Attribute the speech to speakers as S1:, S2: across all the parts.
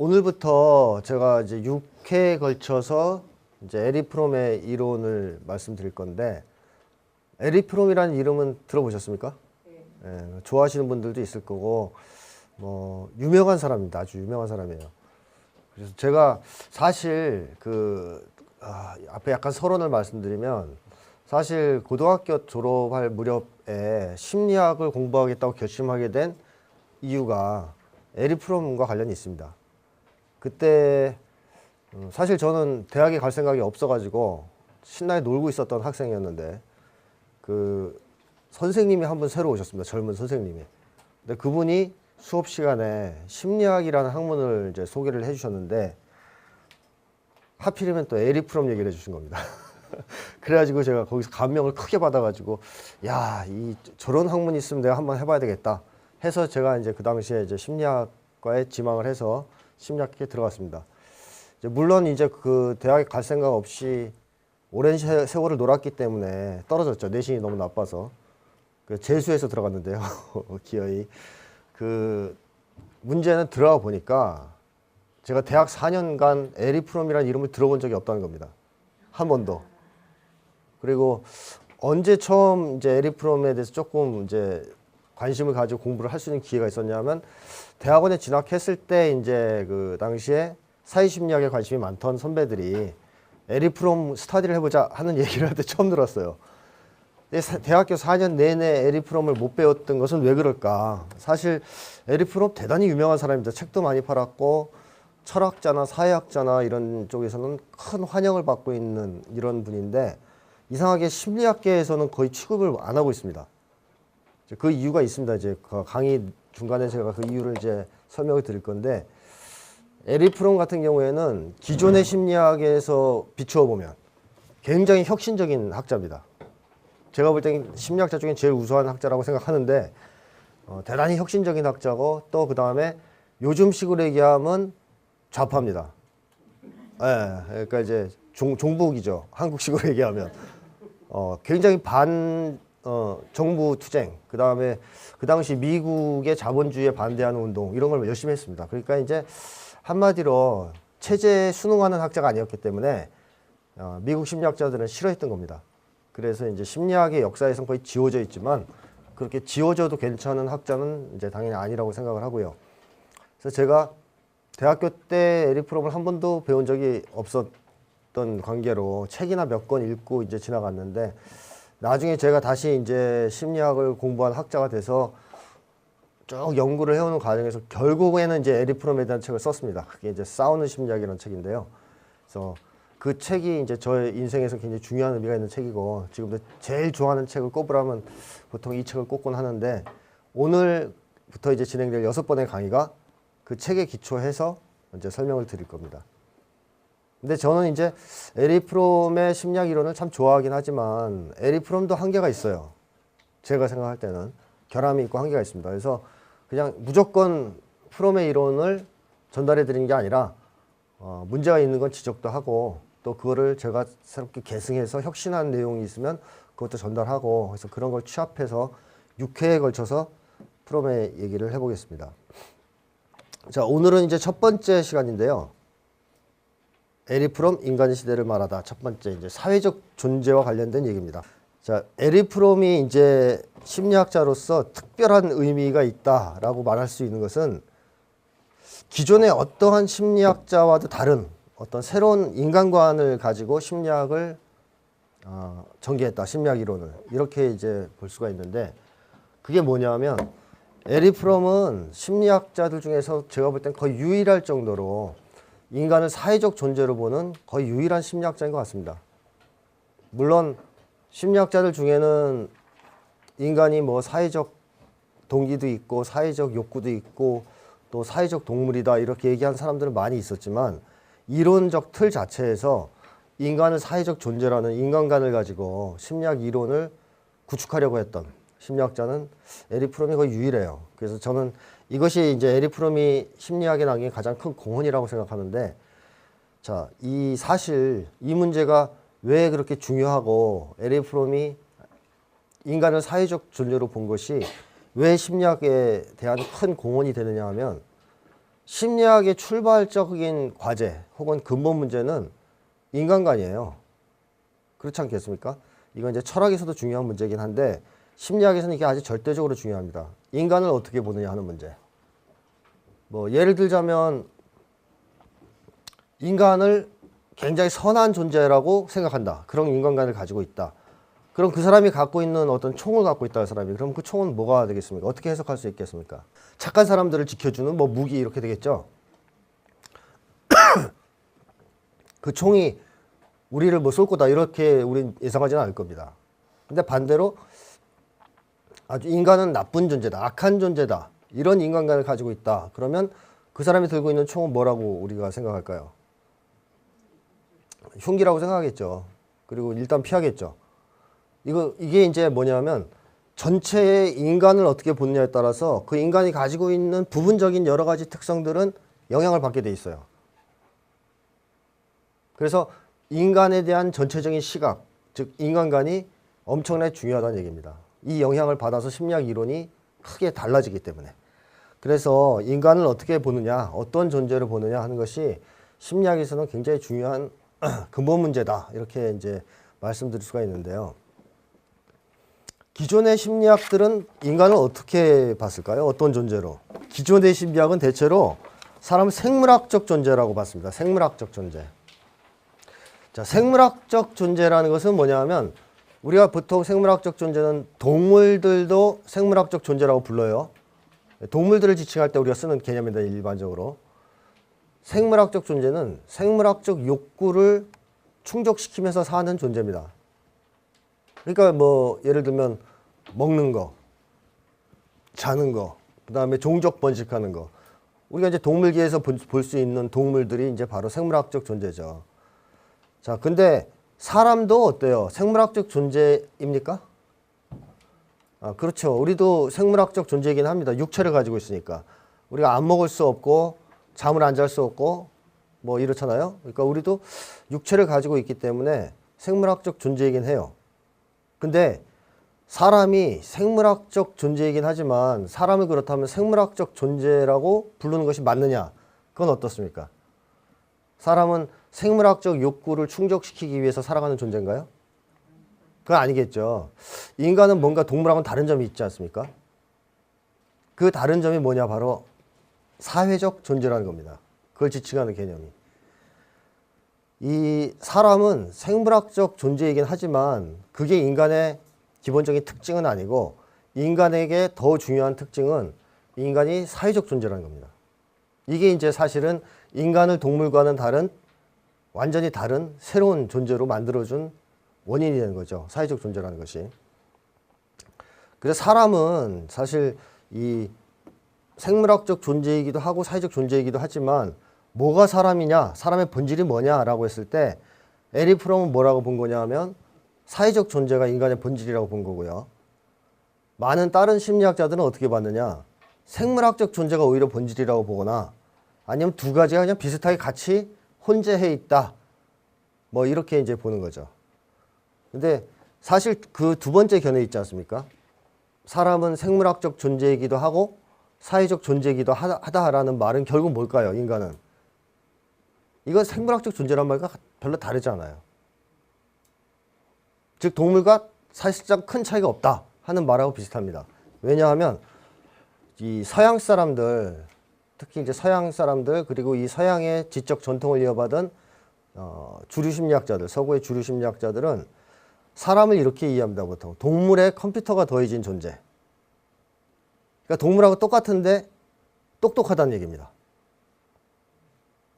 S1: 오늘부터 제가 이제 6회에 걸쳐서 이제 에리프롬의 이론을 말씀드릴 건데 에리프롬이라는 이름은 들어보셨습니까? 예, 좋아하시는 분들도 있을 거고 뭐 유명한 사람입니다. 아주 유명한 사람이에요. 그래서 제가 사실 그 아, 앞에 약간 서론을 말씀드리면 사실 고등학교 졸업할 무렵에 심리학을 공부하겠다고 결심하게 된 이유가 에리프롬과 관련이 있습니다. 그때 음, 사실 저는 대학에 갈 생각이 없어가지고 신나게 놀고 있었던 학생이었는데 그 선생님이 한 분 새로 오셨습니다. 젊은 선생님이. 근데 그분이 수업 시간에 심리학이라는 학문을 이제 소개를 해주셨는데 하필이면 또 에리 프롬 얘기를 해주신 겁니다. 그래가지고 제가 거기서 감명을 크게 받아가지고 야 이 저런 학문이 있으면 내가 한번 해봐야 되겠다 해서 제가 이제 그 당시에 이제 심리학과에 지망을 해서 심리학에 들어갔습니다. 이제 물론 이제 그 대학에 갈 생각 없이 오랜 세- 세월을 놀았기 때문에 떨어졌죠. 내신이 너무 나빠서 그 재수해서 들어갔는데요. 기어이 그 문제는 들어가 보니까 제가 대학 4년간 에리프롬이라는 이름을 들어본 적이 없다는 겁니다. 한 번도. 그리고 언제 처음 이제 에리프롬에 대해서 조금 이제 관심을 가지고 공부를 할 수 있는 기회가 있었냐면 대학원에 진학했을 때 이제 그 당시에 사회심리학에 관심이 많던 선배들이 에리프롬 스타디를 해보자 하는 얘기를 할 때 처음 들었어요. 대학교 4년 내내 에리프롬을 못 배웠던 것은 왜 그럴까? 사실 에리프롬 대단히 유명한 사람입니다. 책도 많이 팔았고 철학자나 사회학자나 이런 쪽에서는 큰 환영을 받고 있는 이런 분인데 이상하게 심리학계에서는 거의 취급을 안 하고 있습니다. 그 이유가 있습니다. 이제 그 강의 중간에 제가 그 이유를 이제 설명을 드릴 건데 에리프롬 같은 경우에는 기존의 심리학에서 비추어 보면 굉장히 혁신적인 학자입니다. 제가 볼 때는 심리학자 중에 제일 우수한 학자라고 생각하는데 어, 대단히 혁신적인 학자고 또 그 다음에 요즘식으로 얘기하면 좌파입니다. 예, 그러니까 이제 종, 종북이죠. 한국식으로 얘기하면 어, 굉장히 반 어, 정부 투쟁, 그 다음에 그 당시 미국의 자본주의에 반대하는 운동 이런 걸 열심히 했습니다. 그러니까 이제 한마디로 체제 순응하는 학자가 아니었기 때문에 어, 미국 심리학자들은 싫어했던 겁니다. 그래서 이제 심리학의 역사에선 거의 지워져 있지만 그렇게 지워져도 괜찮은 학자는 이제 당연히 아니라고 생각을 하고요. 그래서 제가 대학교 때 에리프롬을 한 번도 배운 적이 없었던 관계로 책이나 몇 권 읽고 이제 지나갔는데 나중에 제가 다시 이제 심리학을 공부한 학자가 돼서 쭉 연구를 해오는 과정에서 결국에는 이제 에리 프롬에 대한 책을 썼습니다. 그게 이제 싸우는 심리학이라는 책인데요. 그래서 그 책이 이제 저의 인생에서 굉장히 중요한 의미가 있는 책이고 지금도 제일 좋아하는 책을 꼽으라면 보통 이 책을 꼽곤 하는데 오늘부터 이제 진행될 여섯 번의 강의가 그 책에 기초해서 이제 설명을 드릴 겁니다. 근데 저는 이제 에리프롬의 심리학 이론을 참 좋아하긴 하지만 에리프롬도 한계가 있어요. 제가 생각할 때는 결함이 있고 한계가 있습니다. 그래서 그냥 무조건 프롬의 이론을 전달해 드리는 게 아니라 어, 문제가 있는 건 지적도 하고 또 그거를 제가 새롭게 계승해서 혁신한 내용이 있으면 그것도 전달하고 그래서 그런 걸 취합해서 6회에 걸쳐서 프롬의 얘기를 해보겠습니다. 자 오늘은 이제 첫 번째 시간인데요. 에리프롬 인간 시대를 말하다. 첫 번째 이제 사회적 존재와 관련된 얘기입니다. 자 에리프롬이 이제 심리학자로서 특별한 의미가 있다라고 말할 수 있는 것은 기존의 어떠한 심리학자와도 다른 어떤 새로운 인간관을 가지고 심리학을 어, 전개했다. 심리학 이론을. 이렇게 이제 볼 수가 있는데 그게 뭐냐면 에리프롬은 심리학자들 중에서 제가 볼 땐 거의 유일할 정도로 인간을 사회적 존재로 보는 거의 유일한 심리학자인 것 같습니다. 물론 심리학자들 중에는 인간이 뭐 사회적 동기도 있고 사회적 욕구도 있고 또 사회적 동물이다 이렇게 얘기한 사람들은 많이 있었지만 이론적 틀 자체에서 인간을 사회적 존재라는 인간관을 가지고 심리학 이론을 구축하려고 했던 심리학자는 에리 프롬이 거의 유일해요. 그래서 저는 이것이 이제 에리 프롬이 심리학에 남긴 가장 큰 공헌이라고 생각하는데 자, 이 사실 이 문제가 왜 그렇게 중요하고 에리 프롬이 인간을 사회적 존재로 본 것이 왜 심리학에 대한 큰 공헌이 되느냐 하면 심리학의 출발적인 과제 혹은 근본 문제는 인간관이에요. 그렇지 않겠습니까? 이건 이제 철학에서도 중요한 문제긴 한데 심리학에서는 이게 아주 절대적으로 중요합니다. 인간을 어떻게 보느냐 하는 문제. 뭐 예를 들자면 인간을 굉장히 선한 존재라고 생각한다. 그런 인간관을 가지고 있다. 그럼 그 사람이 갖고 있는 어떤 총을 갖고 있다 그 사람이 그럼 그 총은 뭐가 되겠습니까? 어떻게 해석할 수 있겠습니까? 착한 사람들을 지켜주는 뭐 무기 이렇게 되겠죠. 그 총이 우리를 뭐 쏠 거다 이렇게 우린 예상하지는 않을 겁니다. 근데 반대로 아주 인간은 나쁜 존재다, 악한 존재다 이런 인간관을 가지고 있다. 그러면 그 사람이 들고 있는 총은 뭐라고 우리가 생각할까요? 흉기라고 생각하겠죠. 그리고 일단 피하겠죠. 이거 이게 이제 뭐냐면 전체의 인간을 어떻게 보느냐에 따라서 그 인간이 가지고 있는 부분적인 여러 가지 특성들은 영향을 받게 돼 있어요. 그래서 인간에 대한 전체적인 시각, 즉 인간관이 엄청나게 중요하다는 얘기입니다. 이 영향을 받아서 심리학 이론이 크게 달라지기 때문에. 그래서 인간을 어떻게 보느냐, 어떤 존재를 보느냐 하는 것이 심리학에서는 굉장히 중요한 근본 문제다. 이렇게 이제 말씀드릴 수가 있는데요. 기존의 심리학들은 인간을 어떻게 봤을까요? 어떤 존재로? 기존의 심리학은 대체로 사람 생물학적 존재라고 봤습니다. 생물학적 존재. 자, 생물학적 존재라는 것은 뭐냐면 우리가 보통 생물학적 존재는 동물들도 생물학적 존재라고 불러요. 동물들을 지칭할 때 우리가 쓰는 개념입니다. 일반적으로. 생물학적 존재는 생물학적 욕구를 충족시키면서 사는 존재입니다. 그러니까 뭐 예를 들면 먹는 거, 자는 거, 그다음에 종족 번식하는 거. 우리가 이제 동물계에서 볼 수 있는 동물들이 이제 바로 생물학적 존재죠. 자, 근데 사람도 어때요? 생물학적 존재입니까? 아, 그렇죠. 우리도 생물학적 존재이긴 합니다. 육체를 가지고 있으니까. 우리가 안 먹을 수 없고 잠을 안 잘 수 없고 뭐 이렇잖아요. 그러니까 우리도 육체를 가지고 있기 때문에 생물학적 존재이긴 해요. 근데 사람이 생물학적 존재이긴 하지만 사람을 그렇다면 생물학적 존재라고 부르는 것이 맞느냐? 그건 어떻습니까? 사람은 생물학적 욕구를 충족시키기 위해서 살아가는 존재인가요? 그건 아니겠죠. 인간은 뭔가 동물하고는 다른 점이 있지 않습니까? 그 다른 점이 뭐냐? 바로 사회적 존재라는 겁니다. 그걸 지칭하는 개념이. 이 사람은 생물학적 존재이긴 하지만 그게 인간의 기본적인 특징은 아니고 인간에게 더 중요한 특징은 인간이 사회적 존재라는 겁니다. 이게 이제 사실은 인간을 동물과는 다른 완전히 다른 새로운 존재로 만들어준 원인이 되는 거죠. 사회적 존재라는 것이. 그래서 사람은 사실 이 생물학적 존재이기도 하고 사회적 존재이기도 하지만 뭐가 사람이냐, 사람의 본질이 뭐냐라고 했을 때 에리 프롬은 뭐라고 본 거냐 하면 사회적 존재가 인간의 본질이라고 본 거고요. 많은 다른 심리학자들은 어떻게 봤느냐? 생물학적 존재가 오히려 본질이라고 보거나 아니면 두 가지가 그냥 비슷하게 같이 혼재해 있다. 뭐 이렇게 이제 보는 거죠. 근데 사실 그 두 번째 견해 있지 않습니까? 사람은 생물학적 존재이기도 하고 사회적 존재이기도 하다라는 말은 결국 뭘까요? 인간은 이건 생물학적 존재란 말과 별로 다르지 않아요. 즉 동물과 사실상 큰 차이가 없다 하는 말하고 비슷합니다. 왜냐하면 이 서양 사람들 특히 이제 서양 사람들 그리고 이 서양의 지적 전통을 이어받은 어, 주류 심리학자들 서구의 주류 심리학자들은 사람을 이렇게 이해합니다 보통 동물의 컴퓨터가 더해진 존재. 그러니까 동물하고 똑같은데 똑똑하다는 얘기입니다.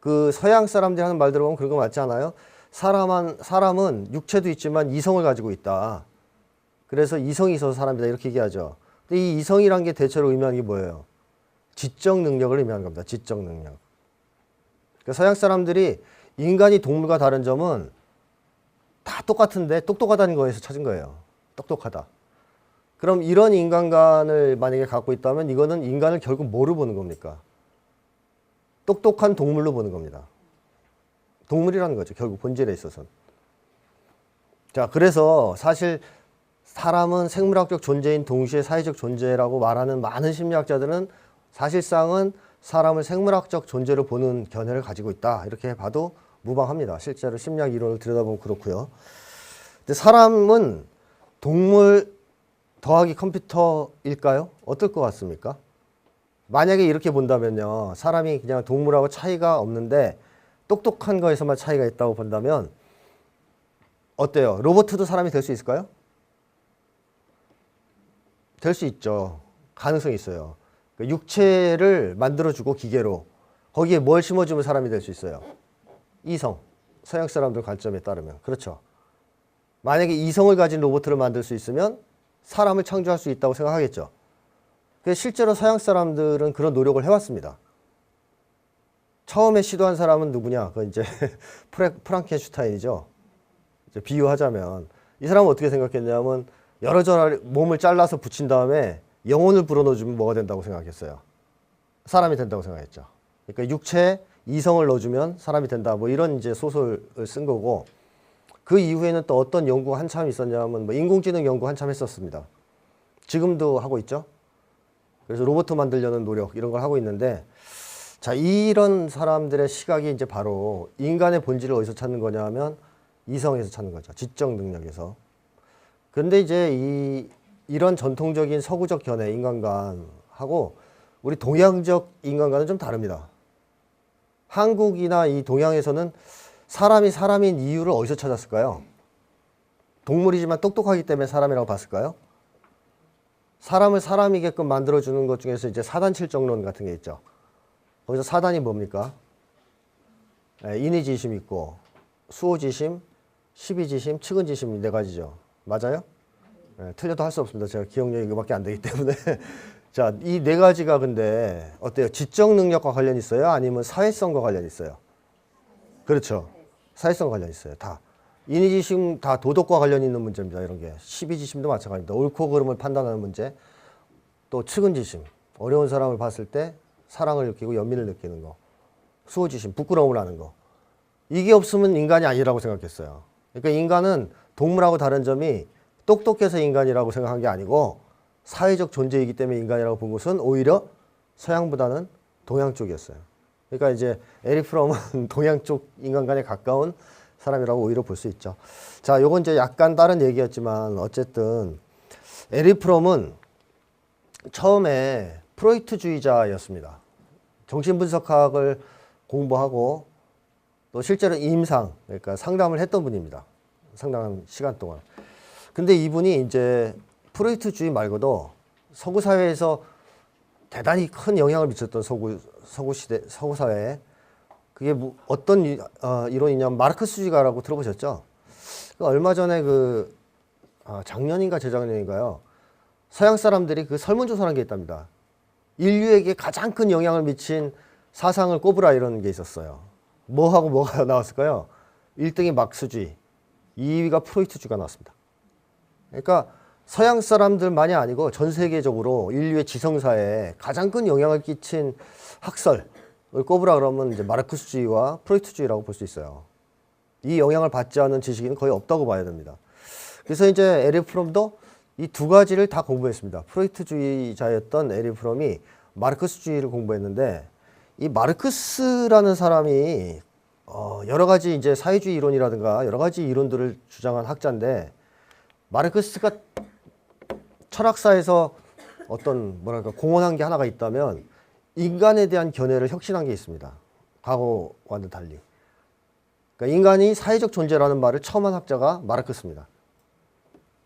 S1: 그 서양 사람들이 하는 말 들어보면 그런 거 맞지 않아요? 사람은, 사람은 육체도 있지만 이성을 가지고 있다. 그래서 이성이 있어서 사람이다. 이렇게 얘기하죠. 근데 이 이성이란 게 대체로 의미하는 게 뭐예요? 지적 능력을 의미하는 겁니다. 지적 능력. 그러니까 서양 사람들이 인간이 동물과 다른 점은 다 똑같은데 똑똑하다는 거에서 찾은 거예요. 똑똑하다. 그럼 이런 인간관을 만약에 갖고 있다면 이거는 인간을 결국 뭐로 보는 겁니까? 똑똑한 동물로 보는 겁니다. 동물이라는 거죠. 결국 본질에 있어서는. 자, 그래서 사실 사람은 생물학적 존재인 동시에 사회적 존재라고 말하는 많은 심리학자들은 사실상은 사람을 생물학적 존재로 보는 견해를 가지고 있다. 이렇게 봐도 무방합니다. 실제로 심리학 이론을 들여다보면 그렇고요. 근데 사람은 동물 더하기 컴퓨터일까요? 어떨 것 같습니까? 만약에 이렇게 본다면요. 사람이 그냥 동물하고 차이가 없는데 똑똑한 거에서만 차이가 있다고 본다면 어때요? 로봇도 사람이 될 수 있을까요? 될 수 있죠. 가능성이 있어요. 그 육체를 만들어주고 기계로 거기에 뭘 심어주면 사람이 될 수 있어요. 이성. 서양 사람들 관점에 따르면 그렇죠. 만약에 이성을 가진 로봇을 만들 수 있으면 사람을 창조할 수 있다고 생각하겠죠. 실제로 서양 사람들은 그런 노력을 해왔습니다. 처음에 시도한 사람은 누구냐? 그 이제 프랑켄슈타인이죠. 비유하자면 이 사람은 어떻게 생각했냐면 여러 절 몸을 잘라서 붙인 다음에 영혼을 불어넣어주면 뭐가 된다고 생각했어요. 사람이 된다고 생각했죠. 그러니까 육체에 이성을 넣어주면 사람이 된다. 뭐 이런 이제 소설을 쓴 거고 그 이후에는 또 어떤 연구가 한참 있었냐면 뭐 인공지능 연구 한참 했었습니다. 지금도 하고 있죠. 그래서 로봇 만들려는 노력 이런 걸 하고 있는데 자 이런 사람들의 시각이 이제 바로 인간의 본질을 어디서 찾는 거냐 하면 이성에서 찾는 거죠. 지적 능력에서. 그런데 이제 이 이런 전통적인 서구적 견해 인간관하고 우리 동양적 인간관은 좀 다릅니다. 한국이나 이 동양에서는 사람이 사람인 이유를 어디서 찾았을까요? 동물이지만 똑똑하기 때문에 사람이라고 봤을까요? 사람을 사람이게끔 만들어주는 것 중에서 이제 사단 칠정론 같은 게 있죠. 거기서 사단이 뭡니까? 예, 인의지심 있고 수호지심, 시비지심, 측은지심 네 가지죠. 맞아요? 예, 틀려도 할 수 없습니다. 제가 기억력이 이거밖에 안 되기 때문에. 자, 이 네 가지가 근데 어때요? 지적 능력과 관련 있어요? 아니면 사회성과 관련 있어요? 그렇죠. 사회성 관련 있어요. 다. 인의지심 다 도덕과 관련 있는 문제입니다. 이런 게. 시비지심도 마찬가지입니다. 옳고 그름을 판단하는 문제. 또 측은지심. 어려운 사람을 봤을 때 사랑을 느끼고 연민을 느끼는 거. 수호지심. 부끄러움을 하는 거. 이게 없으면 인간이 아니라고 생각했어요. 그러니까 인간은 동물하고 다른 점이 똑똑해서 인간이라고 생각한 게 아니고 사회적 존재이기 때문에 인간이라고 본 것은 오히려 서양보다는 동양 쪽이었어요. 그러니까 이제 에리 프롬은 동양 쪽 인간관에 가까운 사람이라고 오히려 볼 수 있죠. 자, 요건 이제 약간 다른 얘기였지만 어쨌든 에리 프롬은 처음에 프로이트주의자였습니다. 정신분석학을 공부하고 또 실제로 임상, 그러니까 상담을 했던 분입니다. 상당한 시간 동안. 근데 이분이 이제 프로이트주의 말고도 서구 사회에서 대단히 큰 영향을 미쳤던 서구 서구 시대 서구 사회에 그게 뭐 어떤 이, 어, 이론이냐면 마르크스주의가라고 들어보셨죠? 그 얼마 전에 그 아, 작년인가 재작년인가요? 서양 사람들이 그 설문조사라는 게 있답니다. 인류에게 가장 큰 영향을 미친 사상을 꼽으라 이런 게 있었어요. 뭐하고 뭐가 나왔을까요? 1등이 막스주의, 2위가 프로이트주의가 나왔습니다. 그러니까 서양 사람들만이 아니고 전 세계적으로 인류의 지성사에 가장 큰 영향을 끼친 학설을 꼽으라 그러면 이제 마르크스주의와 프로이트주의라고 볼 수 있어요. 이 영향을 받지 않은 지식인은 거의 없다고 봐야 됩니다. 그래서 이제 에리 프롬도 이 두 가지를 다 공부했습니다. 프로이트주의자였던 에리 프롬이 마르크스주의를 공부했는데 이 마르크스라는 사람이 어 여러 가지 이제 사회주의 이론이라든가 여러 가지 이론들을 주장한 학자인데 마르크스가 철학사에서 어떤 뭐랄까 공헌한 게 하나가 있다면 인간에 대한 견해를 혁신한 게 있습니다. 과거와는 달리. 그러니까 인간이 사회적 존재라는 말을 처음 한 학자가 마르크스입니다.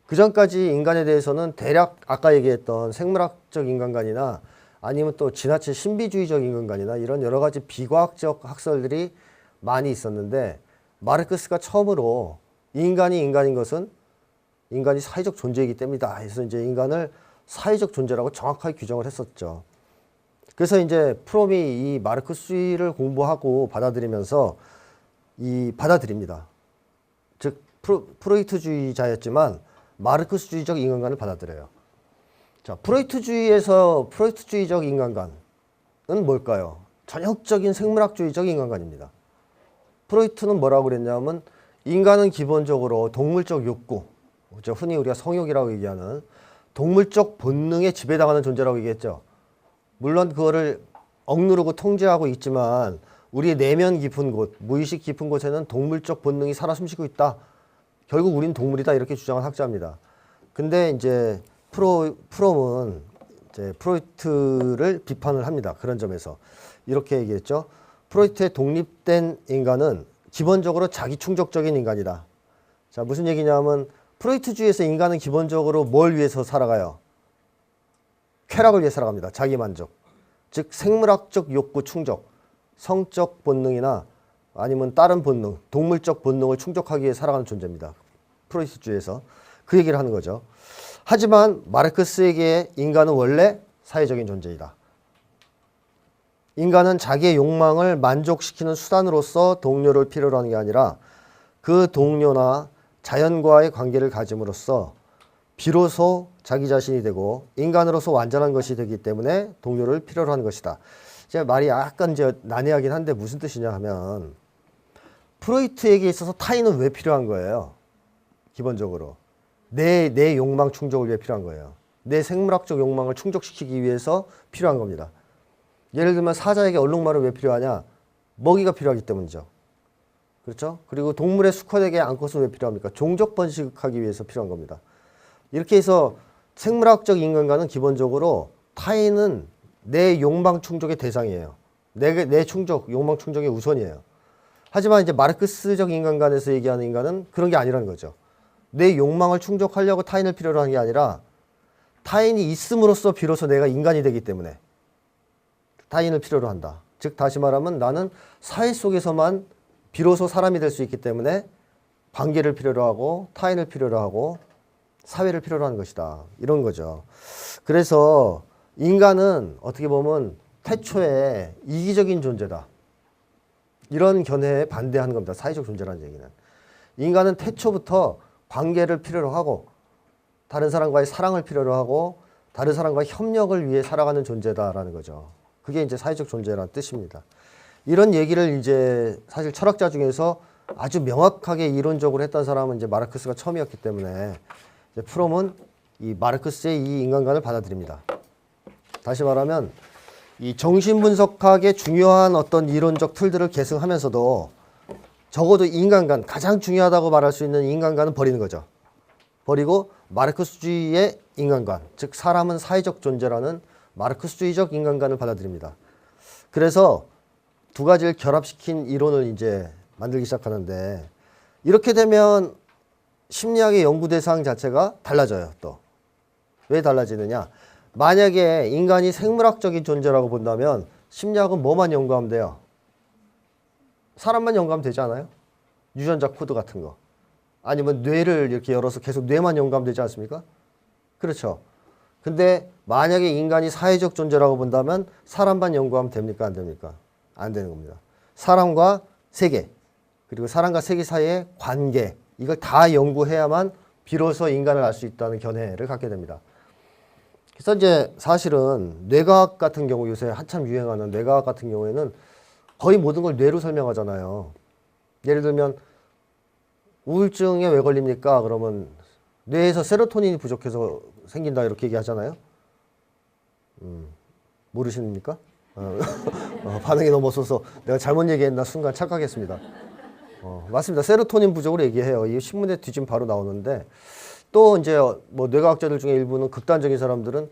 S1: 그 전까지 인간에 대해서는 대략 아까 얘기했던 생물학적 인간관이나 아니면 또 지나친 신비주의적 인간관이나 이런 여러 가지 비과학적 학설들이 많이 있었는데 마르크스가 처음으로 인간이 인간인 것은 인간이 사회적 존재이기 때문이다. 해서 이제 인간을 사회적 존재라고 정확하게 규정을 했었죠. 그래서 이제 프롬이 이 마르크스주의를 공부하고 받아들이면서 이 받아들입니다. 즉 프로, 프로이트주의자였지만 마르크스주의적 인간관을 받아들여요. 자, 프로이트주의에서 프로이트주의적 인간관은 뭘까요? 전형적인 생물학주의적 인간관입니다. 프로이트는 뭐라고 그랬냐면 인간은 기본적으로 동물적 욕구? 흔히 우리가 성욕이라고 얘기하는 동물적 본능에 지배당하는 존재라고 얘기했죠. 물론 그거를 억누르고 통제하고 있지만 우리의 내면 깊은 곳, 무의식 깊은 곳에는 동물적 본능이 살아 숨쉬고 있다. 결국 우린 동물이다 이렇게 주장한 학자입니다. 근데 이제 프로 프롬은 이제 프로이트를 비판을 합니다. 그런 점에서 이렇게 얘기했죠. 프로이트의 독립된 인간은 기본적으로 자기 충족적인 인간이다. 자 무슨 얘기냐면 프로이트주의에서 인간은 기본적으로 뭘 위해서 살아가요? 쾌락을 위해 살아갑니다. 자기 만족. 즉 생물학적 욕구 충족, 성적 본능이나 아니면 다른 본능, 동물적 본능을 충족하기 위해 살아가는 존재입니다. 프로이트주의에서 그 얘기를 하는 거죠. 하지만 마르크스에게 인간은 원래 사회적인 존재이다. 인간은 자기의 욕망을 만족시키는 수단으로서 동료를 필요로 하는 게 아니라 그 동료나 자연과의 관계를 가짐으로써 비로소 자기 자신이 되고 인간으로서 완전한 것이 되기 때문에 동료를 필요로 하는 것이다. 제 말이 약간 이제 난해하긴 한데 무슨 뜻이냐 하면 프로이트에게 있어서 타인은 왜 필요한 거예요? 기본적으로 내 내 욕망 충족을 위해 필요한 거예요. 내 생물학적 욕망을 충족시키기 위해서 필요한 겁니다. 예를 들면 사자에게 얼룩말은 왜 필요하냐? 먹이가 필요하기 때문이죠. 그렇죠? 그리고 동물의 수컷에게 암컷은 왜 필요합니까? 종족 번식하기 위해서 필요한 겁니다. 이렇게 해서 생물학적 인간과는 기본적으로 타인은 내 욕망 충족의 대상이에요. 내, 내 충족, 욕망 충족의 우선이에요. 하지만 이제 마르크스적 인간관에서 얘기하는 인간은 그런 게 아니라는 거죠. 내 욕망을 충족하려고 타인을 필요로 하는 게 아니라 타인이 있음으로써 비로소 내가 인간이 되기 때문에 타인을 필요로 한다. 즉 다시 말하면 나는 사회 속에서만 비로소 사람이 될 수 있기 때문에 관계를 필요로 하고 타인을 필요로 하고 사회를 필요로 하는 것이다. 이런 거죠. 그래서 인간은 어떻게 보면 태초에 이기적인 존재다. 이런 견해에 반대하는 겁니다. 사회적 존재라는 얘기는. 인간은 태초부터 관계를 필요로 하고 다른 사람과의 사랑을 필요로 하고 다른 사람과의 협력을 위해 살아가는 존재다라는 거죠. 그게 이제 사회적 존재라는 뜻입니다. 이런 얘기를 이제 사실 철학자 중에서 아주 명확하게 이론적으로 했던 사람은 이제 마르크스가 처음이었기 때문에 프롬은 이 마르크스의 이 인간관을 받아들입니다. 다시 말하면 이 정신분석학의 중요한 어떤 이론적 틀들을 계승하면서도 적어도 인간관 가장 중요하다고 말할 수 있는 인간관은 버리는 거죠. 버리고 마르크스주의의 인간관, 즉 사람은 사회적 존재라는 마르크스주의적 인간관을 받아들입니다. 그래서 두 가지를 결합시킨 이론을 이제 만들기 시작하는데 이렇게 되면 심리학의 연구 대상 자체가 달라져요. 또 왜 달라지느냐? 만약에 인간이 생물학적인 존재라고 본다면 심리학은 뭐만 연구하면 돼요? 사람만 연구하면 되지 않아요? 유전자 코드 같은 거. 아니면 뇌를 이렇게 열어서 계속 뇌만 연구하면 되지 않습니까? 그렇죠. 근데 만약에 인간이 사회적 존재라고 본다면 사람만 연구하면 됩니까? 안 됩니까? 안 되는 겁니다. 사람과 세계, 그리고 사람과 세계 사이의 관계, 이걸 다 연구해야만 비로소 인간을 알 수 있다는 견해를 갖게 됩니다. 그래서 이제 사실은 뇌과학 같은 경우 요새 한참 유행하는 뇌과학 같은 경우에는 거의 모든 걸 뇌로 설명하잖아요. 예를 들면 우울증에 왜 걸립니까? 그러면 뇌에서 세로토닌이 부족해서 생긴다 이렇게 얘기하잖아요. 음, 모르십니까? 어, 어, 반응이 없어서 내가 잘못 얘기했나 순간 착각했습니다. 어, 맞습니다. 세로토닌 부족으로 얘기해요. 이 신문에 뒤지면 바로 나오는데 또 이제 뭐 뇌과학자들 중에 일부는 극단적인 사람들은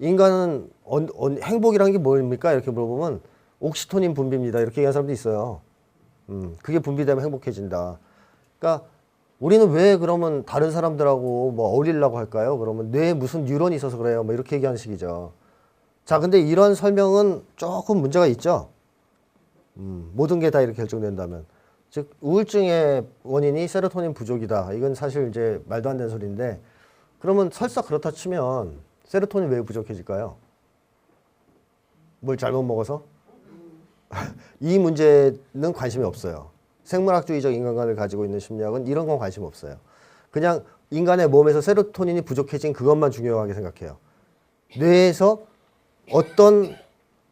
S1: 인간은 언, 언, 행복이라는 게 뭡니까? 이렇게 물어보면 옥시토닌 분비입니다. 이렇게 얘기하는 사람도 있어요. 음, 그게 분비되면 행복해진다. 그러니까 우리는 왜 그러면 다른 사람들하고 뭐 어울리려고 할까요? 그러면 뇌에 무슨 뉴런이 있어서 그래요. 뭐 이렇게 얘기하는 식이죠. 자, 근데 이런 설명은 조금 문제가 있죠. 음, 모든 게 다 이렇게 결정된다면. 즉, 우울증의 원인이 세로토닌 부족이다. 이건 사실 이제 말도 안 되는 소리인데, 그러면 설사 그렇다 치면 세로토닌 왜 부족해질까요? 뭘 잘못 먹어서? 이 문제는 관심이 없어요. 생물학주의적 인간관을 가지고 있는 심리학은 이런 건 관심 없어요. 그냥 인간의 몸에서 세로토닌이 부족해진 그것만 중요하게 생각해요. 뇌에서 어떤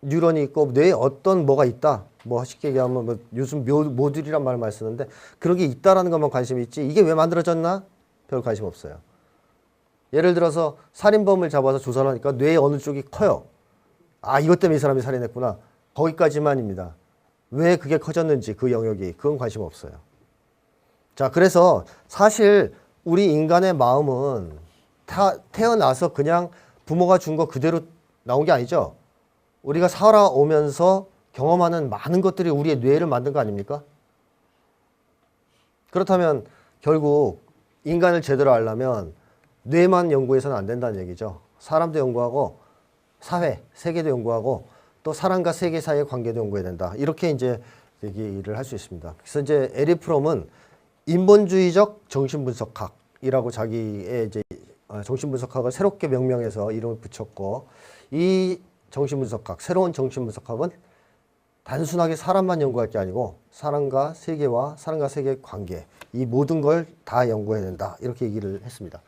S1: 뉴런이 있고 뇌에 어떤 뭐가 있다. 뭐 쉽게 얘기하면 뭐 요즘 묘, 모듈이란 말을 많이 쓰는데 그런 게 있다라는 것만 관심이 있지 이게 왜 만들어졌나? 별 관심 없어요. 예를 들어서 살인범을 잡아서 조사를 하니까 뇌의 어느 쪽이 커요. 아 이것 때문에 이 사람이 살인했구나. 거기까지만입니다. 왜 그게 커졌는지 그 영역이 그건 관심 없어요. 자, 그래서 사실 우리 인간의 마음은 타, 태어나서 그냥 부모가 준 거 그대로 나온 게 아니죠. 우리가 살아오면서 경험하는 많은 것들이 우리의 뇌를 만든 거 아닙니까? 그렇다면 결국 인간을 제대로 알려면 뇌만 연구해서는 안 된다는 얘기죠. 사람도 연구하고 사회, 세계도 연구하고 또 사람과 세계 사이의 관계도 연구해야 된다. 이렇게 이제 얘기를 할 수 있습니다. 그래서 이제 에리 프롬은 인본주의적 정신분석학이라고 자기의 이제 어, 정신분석학을 새롭게 명명해서 이름을 붙였고 이 정신분석학, 새로운 정신분석학은 단순하게 사람만 연구할 게 아니고 사람과 세계와 사람과 세계의 관계 이 모든 걸 다 연구해야 된다 이렇게 얘기를 했습니다.